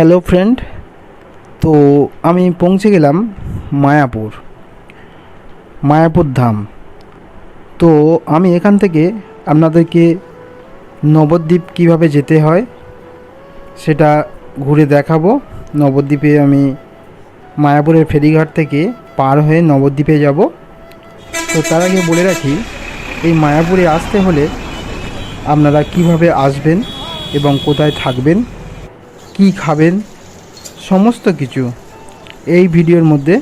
Hello friend, তো আমি পৌঁছে গেলাম মায়াপুর মায়াপুর ধাম। তো আমি এখান থেকে আপনাদেরকে নবদ্বীপ কীভাবে যেতে হয় সেটা ঘুরে দেখাবো। নবদ্বীপে আমি মায়াপুরের ফেরিঘাট থেকে পার হয়ে নবদ্বীপে যাব। তো তার আগে বলে রাখি, এই মায়াপুরে আসতে হলে আপনারা কীভাবে আসবেন এবং কোথায় থাকবেন কি খাবেন, সমস্ত কিছু এই ভিডিওর মধ্যে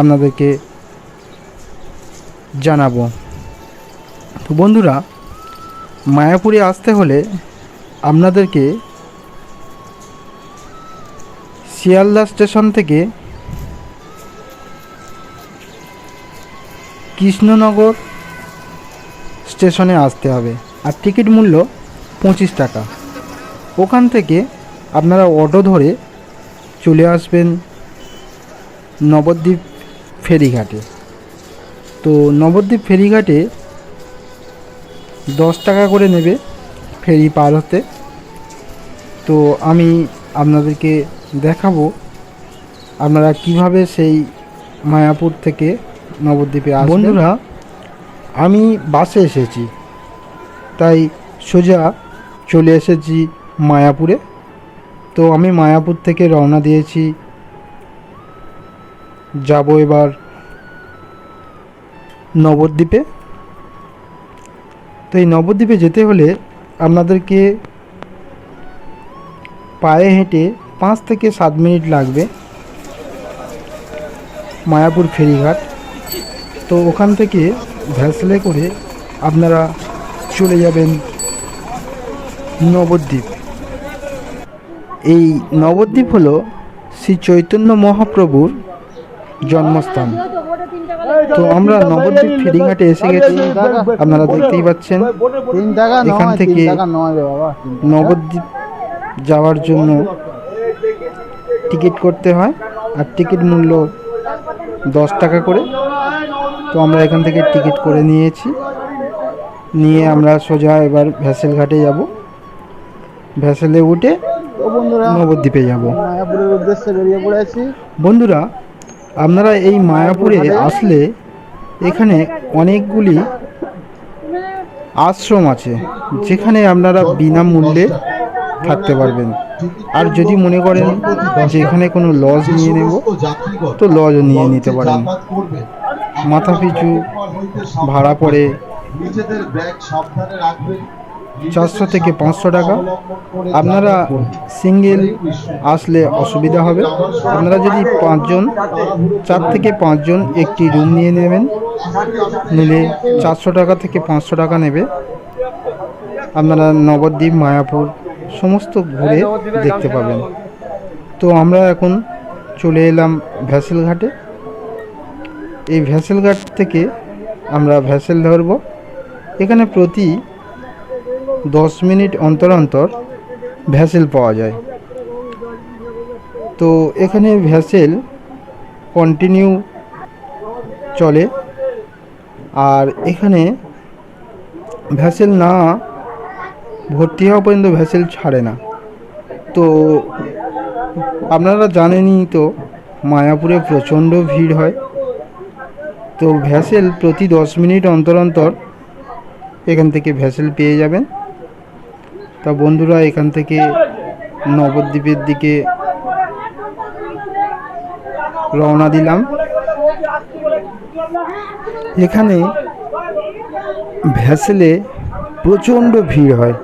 আপনাদেরকে জানাব। তো বন্ধুরা, মায়াপুরে আসতে হলে আপনাদেরকে শিয়ালদা স্টেশন থেকে কৃষ্ণনগর স্টেশনে আসতে হবে। আর টিকিট মূল্য পঁচিশ টাকা। ওখান থেকে আপনারা অটো ধরে চলে আসবেন নবদ্বীপ ফেরিঘাটে। তো নবদ্বীপ ফেরিঘাটে দশ টাকা করে নেবে ফেরি পার হতে। তো আমি আপনাদেরকে দেখাবো আপনারা কীভাবে সেই মায়াপুর থেকে নবদ্বীপে বন্ধুরা, আমি বাসে এসেছি, তাই সোজা চলে এসেছি মায়াপুরে। তো আমি মায়াপুর থেকে রওনা দিয়েছি। যাব এবার নবদ্বীপে। তো এই নবদ্বীপে যেতে হলে আপনাদেরকে পায়ে হেঁটে পাঁচ থেকে সাত মিনিট লাগবে মায়াপুর ফেরিঘাট। তো ওখান থেকে ভ্যাসলে করে আপনারা চলে যাবেন নবদ্বীপ। এই নবদ্বীপ হলো শ্রী চৈতন্য মহাপ্রভুর জন্মস্থান। তো আমরা নবদ্বীপ ফেরিঘাটে এসে গেছি, আপনারা দেখতেই পাচ্ছেন। এখান থেকে। নবদ্বীপ যাওয়ার জন্য টিকিট করতে হয়, আর টিকিট মূল্য দশ টাকা করে। তো আমরা এখান থেকে টিকিট করে নিয়েছি। নিয়ে আমরা সোজা এবার ভ্যাসেল ঘাটে যাব। ভ্যাসেলে উঠে তো বন্ধুরা নবদ্বীপে যাব। মায়াপুরের উদ্দেশ্যে বেরিয়ে পড়েছি বন্ধুরা আপনারা এই মায়াপুরে আসলে এখানে অনেকগুলি আশ্রম আছে যেখানে আপনারা বিনামূল্যে থাকতে পারবেন। আর যদি মনে করেন যে এখানে কোনো লজ নিয়ে নেব তো লজও নিয়ে নিতে পারেন। মাথা পিছু ভাড়া পড়ে। নিজেদের ব্যাগ সাবধানে রাখবেন। চারশো থেকে পাঁচশো টাকা। আপনারা সিঙ্গেল আসলে অসুবিধা হবে। আপনারা যদি পাঁচজন, চার থেকে পাঁচজন একটি রুম নিয়ে নেবেন, নিলে চারশো টাকা থেকে পাঁচশো টাকা নেবে। আপনারা নবদ্বীপ, মায়াপুর সমস্ত ঘুরে দেখতে পাবেন। তো আমরা এখন চলে এলাম ভ্যাসেল ঘাটে। এই ভ্যাসেল ঘাট থেকে আমরা ভ্যাসেল ধরব। এখানে প্রতি দশ মিনিট অন্তর অন্তর ভ্যাসেল পাওয়া যায়। তো এখানে ভ্যাসেল কন্টিনিউ চলে। আর এখানে ভ্যাসেল না ভর্তি হওয়া পর্যন্ত ভ্যাসেল ছাড়ে না। তো আপনারা জানেনই তো, মায়াপুরে প্রচণ্ড ভিড় হয়। তো ভ্যাসেল প্রতি দশ মিনিট অন্তর অন্তর এখান থেকে ভ্যাসেল পেয়ে যাবেন। তা বন্ধুরা এখান থেকে নবদ্বীপের দিকে রওনা দিলাম। এখানে ভ্যাসেলে প্রচণ্ড ভিড় হয়।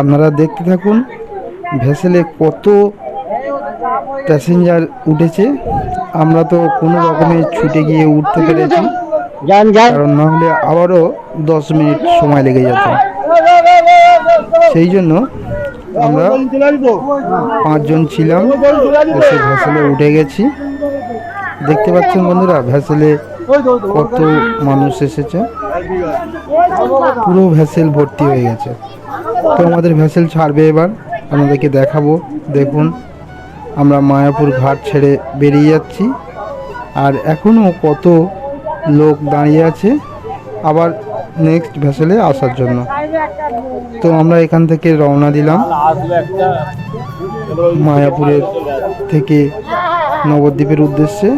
আপনারা দেখতে থাকুন ভ্যাসেলে কত প্যাসেঞ্জার উঠেছে। আমরা তো কোনো রকমে ছুটে গিয়ে উঠতে পেরেছি কারণ নাহলে আবারও দশ মিনিট সময় লেগে যেত। সেই জন্য আমরা পাঁচজন ছিলাম, এসে ভ্যাসেলে উঠে গেছি। দেখতে পাচ্ছেন বন্ধুরা, ভ্যাসেলে কত মানুষ এসেছে। পুরো ভ্যাসেল ভর্তি হয়ে গেছে। তো আমাদের ভ্যাসেল ছাড়বে এবার, আপনাদেরকে দেখাবো। দেখুন, আমরা মায়াপুর ঘাট ছেড়ে বেরিয়ে যাচ্ছি। আর এখনও কত লোক দাঁড়িয়ে আছে, আবার নেক্সট ভ্যাসেলে আসার জন্য। তো আমরা এখান থেকে রওনা দিলাম। মায়াপুরের থেকে নবদ্বীপের উদ্দেশ্যে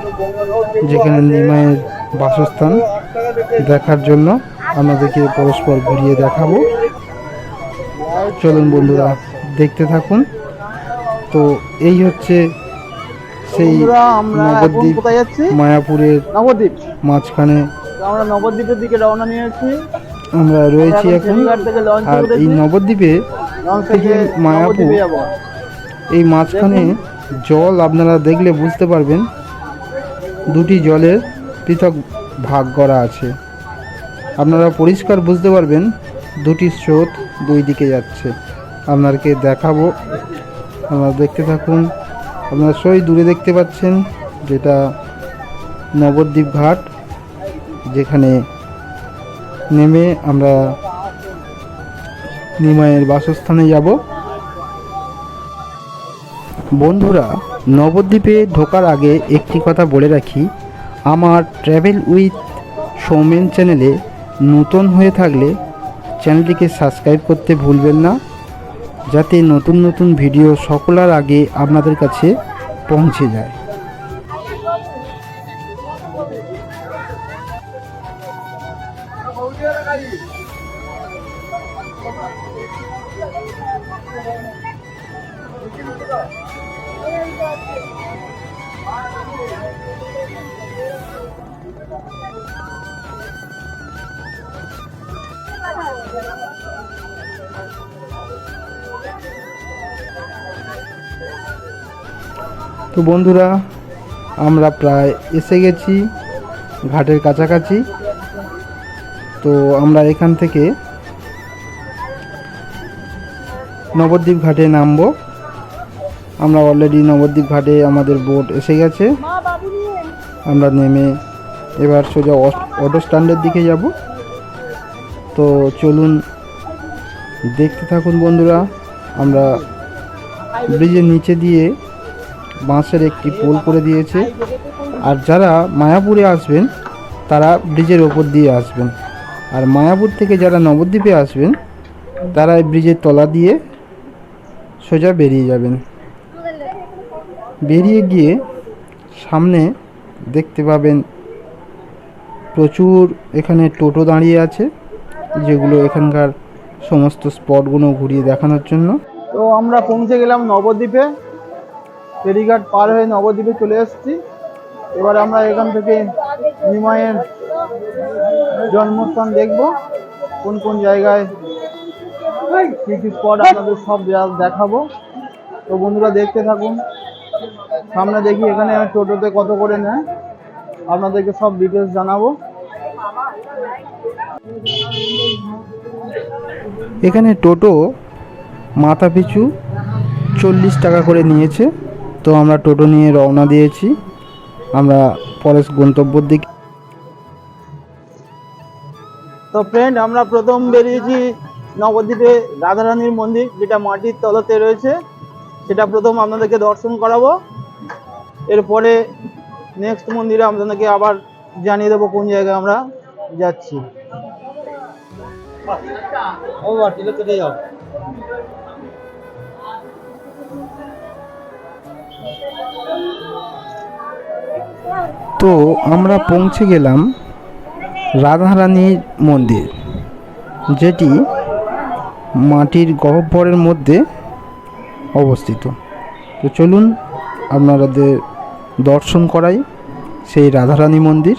যেখানে নিমায়ের বাসস্থান দেখার জন্য আপনাদেরকে পরস্পর ঘুরিয়ে দেখাবো। চলুন বন্ধুরা দেখতে থাকুন। তো এই হচ্ছে সেই নবদ্বীপ মায়াপুরের নবদ্বীপ। মাঝখানে। আমরা নবদ্বীপের দিকে রওনা নিয়েছি। আমরা রয়েছি এখন আর এই নবদ্বীপে থেকে মায়াপুর। এই মাঝখানে জল আপনারা দেখলে বুঝতে পারবেন দুটি জলের পৃথক ভাগ করা আছে। আপনারা পরিষ্কার বুঝতে পারবেন দুটি স্রোত দুই দিকে যাচ্ছে। আপনাকে দেখাবো আপনারা দেখতে থাকুন। আপনারা সই দূরে দেখতে পাচ্ছেন যেটা নবদ্বীপ ঘাট যেখানে নেমে আমরা নিমায়ের বাসস্থানে যাব। বন্ধুরা, নবদ্বীপে ঢোকার আগে একটি কথা বলে রাখি, আমার ট্র্যাভেল উইথ সৌমেন চ্যানেলে নতুন হয়ে থাকলে চ্যানেলটিকে সাবস্ক্রাইব করতে ভুলবেন না, যাতে নতুন নতুন ভিডিও সকলার আগে আপনাদের কাছে পৌঁছে যায়। তো বন্ধুরা আমরা প্রায় এসে গেছি ঘাটের কাছাকাছি। তো আমরা এখান থেকে নবদ্বীপ ঘাটে নামবো। আমরা অলরেডি নবদ্বীপ ঘাটে আমাদের বোট এসে গেছে। আমরা নেমে এবার সোজা অটো স্ট্যান্ডের দিকে যাব। তো চলুন দেখতে থাকুন বন্ধুরা, আমরা ব্রিজের নিচে দিয়ে বাঁশের একটি পোল করে দিয়েছে। আর যারা মায়াপুরে আসবেন, তারা ব্রিজের ওপর দিয়ে আসবেন। আর মায়াপুর থেকে যারা নবদ্বীপে আসবেন, তারা এই ব্রিজের তলা দিয়ে সোজা বেরিয়ে যাবেন। বেরিয়ে গিয়ে সামনে দেখতে পাবেন প্রচুর এখানে টোটো দাঁড়িয়ে আছে, যেগুলো এখানকার সমস্ত স্পটগুলো ঘুরিয়ে দেখানোর জন্য। তো আমরা পৌঁছে গেলাম নবদ্বীপে। ফেরিঘাট পার হয়ে নবদ্বীপে চলে এসেছি। এবার আমরা এখান থেকে নিমাইয়ের জন্মস্থান দেখব। কোন কোন জায়গায় কী কী স্পট আপনাদের সব দেখাবো। তো বন্ধুরা দেখতে থাকুন। সামনে দেখি এখানে টোটোতে কত করে নেয়। আপনাদেরকে সব ডিটেলস জানাব। এখানে টোটো মাথা পিছু চল্লিশ টাকা করে নিয়েছে। তো আমরা টোটো নিয়ে রওনা দিয়েছি। আমরা পরের গন্তব্যর দিকে তো ফ্রেন্ড আমরা প্রথম বেরিয়েছি নবদ্বীপে রাধারানীর মন্দির যেটা মাটির তলতে রয়েছে। সেটা প্রথম আপনাদেরকে দর্শন করাবো। এরপরে নেক্সট মন্দিরে আপনাদেরকে আবার জানিয়ে দেবো কোন জায়গায় আমরা যাচ্ছি। তো আমরা পৌঁছে গেলাম রাধারানীর মন্দির, যেটি মাটির গহ্বরের মধ্যে অবস্থিত। তো চলুন আপনাদের দর্শন করাই সেই রাধারানী মন্দির।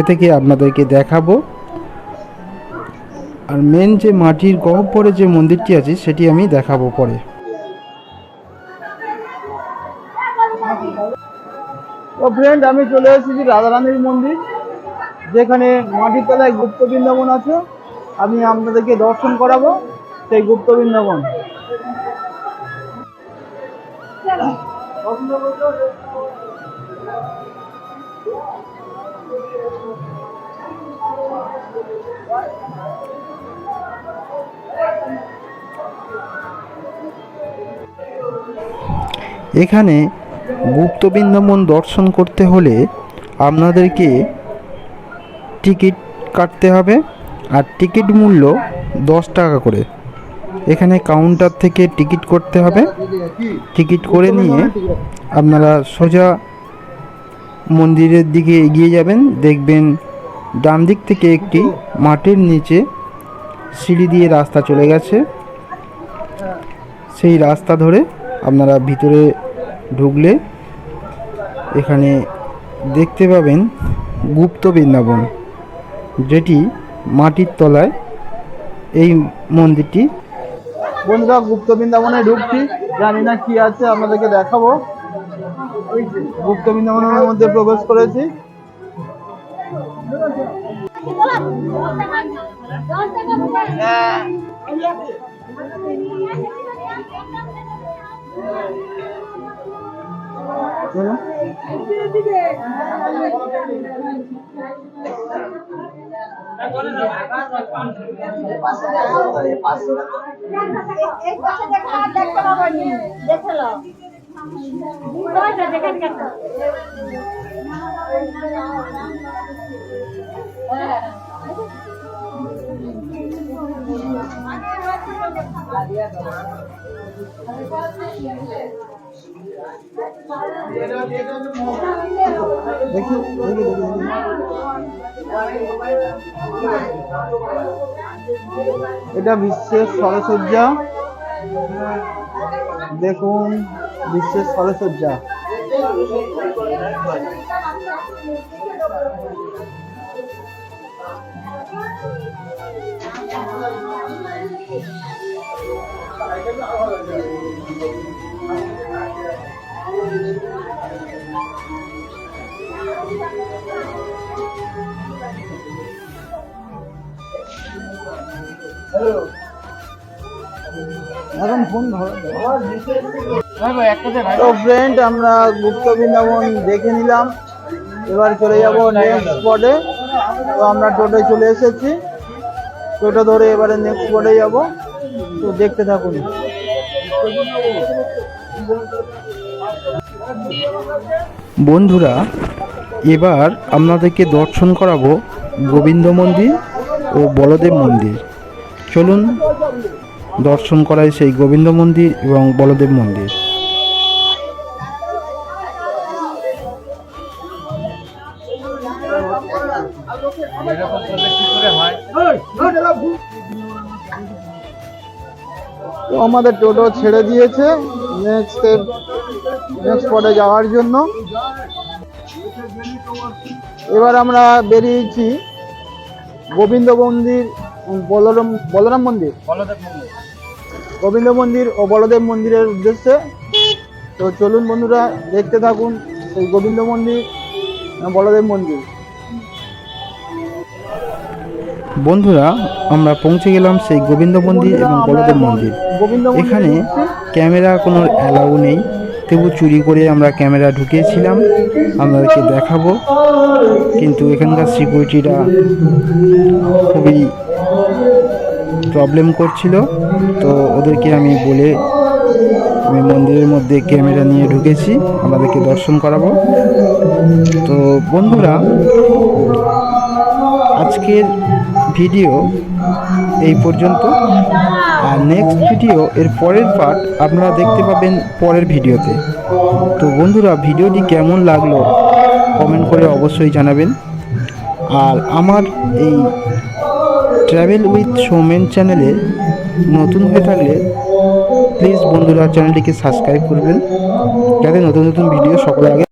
এ থেকে আপনাদেরকে দেখাবো? আর মেন যে মাটির গহ্বরে যে মন্দিরটি আছে, সেটি আমি দেখাবো পরে। তো ফ্রেন্ড আমি চলে এসেছি রাধারানীর মন্দির, যেখানে মাটির তলায় গুপ্ত বৃন্দাবন আছে। আমি আপনাদেরকে দর্শন করাবো সেই গুপ্ত বৃন্দাবন। এখানে গুপ্ত বৃন্দাবন দর্শন করতে হলে আপনাদেরকে টিকিট কাটতে হবে আর টিকিট মূল্য দশ টাকা করে। এখানে কাউন্টার থেকে টিকিট করতে হবে। টিকিট করে নিয়ে আপনারা সোজা মন্দিরের দিকে এগিয়ে যাবেন। দেখবেন ডান দিক থেকে একটি মাটির নিচে সিঁড়ি দিয়ে রাস্তা চলে গেছে। সেই রাস্তা ধরে আপনারা ভিতরে ঢুকলে এখানে দেখতে পাবেন গুপ্ত বৃন্দাবন যেটি মাটির তলায় এই মন্দিরটি বন্ধুরা গুপ্ত বৃন্দাবনে ঢুকছি। জানি না কি আছে আপনাদেরকে দেখাবো। গুপ্ত বৃন্দাবনের মধ্যে প্রবেশ করেছি। চলো। বলো। আদিয়া দাও দেখি। এটা বিশ্বের সরসজ্জা দেখুন বিশ্বের সরসজ্জা এখন ফোন তো ফ্রেন্ড আমরা গুপ্ত বৃন্দাবন দেখে নিলাম। এবার চলে যাব নেক্সট স্পটে তো আমরা টোটোয় চলে এসেছি। টোটো ধরে এবারে নেক্সট স্পটে যাব। তো দেখতে থাকুন। বন্ধুরা এবার আপনাদেরকে দর্শন করাবো গোবিন্দ মন্দির ও বলদেব মন্দির। চলুন দর্শন করাই সেই গোবিন্দ মন্দির এবং বলদেব মন্দির। তো আমাদের টোটো ছেড়ে দিয়েছে। নেক্সট নেক্সট স্পটে যাওয়ার জন্য। এবার আমরা বেরিয়েছি গোবিন্দ মন্দির বলরাম বলরাম মন্দির। গোবিন্দ মন্দির ও বলদেব মন্দিরের উদ্দেশ্যে। তো চলুন বন্ধুরা দেখতে থাকুন সেই গোবিন্দ মন্দির বলদেব মন্দির। বন্ধুরা আমরা পৌঁছে গেলাম সেই গোবিন্দ মন্দির এবং বলদেব মন্দির। গোবিন্দ এখানে। ক্যামেরা কোনো অ্যালাউ নেই। তবু চুরি করে আমরা ক্যামেরা ঢুকিয়েছিলাম। আপনাদেরকে দেখাবো। কিন্তু এখানকার সিকিউরিটিরা খুবই প্রবলেম করছিল। তো ওদেরকে আমি বলে আমি মন্দিরের মধ্যে ক্যামেরা নিয়ে ঢুকেছি। আপনাদেরকে দর্শন করাবো। তো বন্ধুরা, আজকের ভিডিও এই পর্যন্ত। আর নেক্সট ভিডিও এর পরের পার্ট আপনারা দেখতে পাবেন পরের ভিডিওতে তো বন্ধুরা ভিডিওটি কেমন লাগল কমেন্ট করে অবশ্যই জানাবেন। আর আমার এই ট্রাভেল উইথ সৌমেন চ্যানেলে নতুন হয়ে থাকলে প্লিজ বন্ধুরা চ্যানেলটিকে সাবস্ক্রাইব করবেন। যাতে নতুন নতুন ভিডিও সকলের আগে